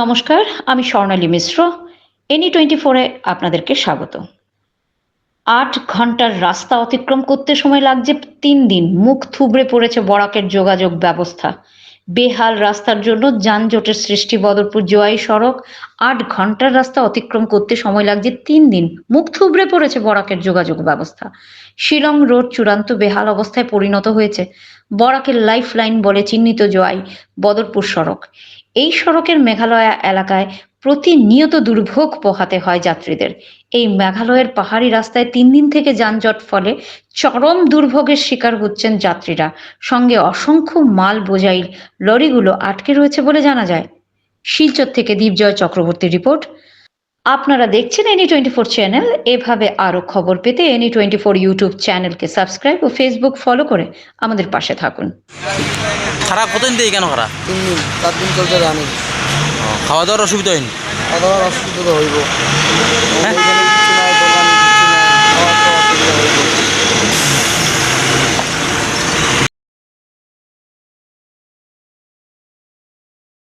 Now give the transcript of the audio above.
নমস্কার, আমি স্বর্ণালী মিশ্র। Any twenty ফোরে আপনাদেরকে স্বাগত। আট ঘণ্টার রাস্তা অতিক্রম করতে সময় লাগছে তিন দিন। মুখ থুবড়ে পড়েছে বরাকের যোগাযোগ ব্যবস্থা। বেহাল রাস্তার জন্য যানজটের সৃষ্টি বদরপুর জোয়াই সড়ক। আট ঘণ্টার রাস্তা অতিক্রম করতে সময় লাগছে তিন দিন। মুখ থুবড়ে পড়েছে বরাকের যোগাযোগ ব্যবস্থা। শিলং রোড চূড়ান্ত বেহাল অবস্থায় পরিণত হয়েছে। বরাকের লাইফ লাইন বলে চিহ্নিত জোয়াই, বদরপুর সড়ক। এই সড়কের মেঘালয়া এলাকায় প্রতিনিয়ত দুর্ভোগ পোহাতে হয় যাত্রীদের। এই মেঘালয়ের পাহাড়ি রাস্তায় তিন দিন থেকে যানজট ফলে চরম দুর্ভোগের শিকার হচ্ছেন যাত্রীরা। সঙ্গে অসংখ্য মাল বোঝাই লরিগুলো আটকে রয়েছে বলে জানা যায়। শিলচর থেকে দীপজয় চক্রবর্তী রিপোর্ট আপনারা দেখছেন এনি টোয়েন্টি ফোর চ্যানেল এভাবে আরও খবর পেতে এনি টোয়েন্টি ফোর ইউটিউব চ্যানেলকে সাবস্ক্রাইব ও ফেসবুক ফলো করে আমাদের পাশে থাকুন। খারাপ কতদিন দিয়ে কেন খারাপ তিন দিন চার দিন চলতে রানি খাওয়া দাওয়ার অসুবিধা হয়নি? খাওয়া দাওয়ার অসুবিধা হইবো হইব। হ্যাঁ?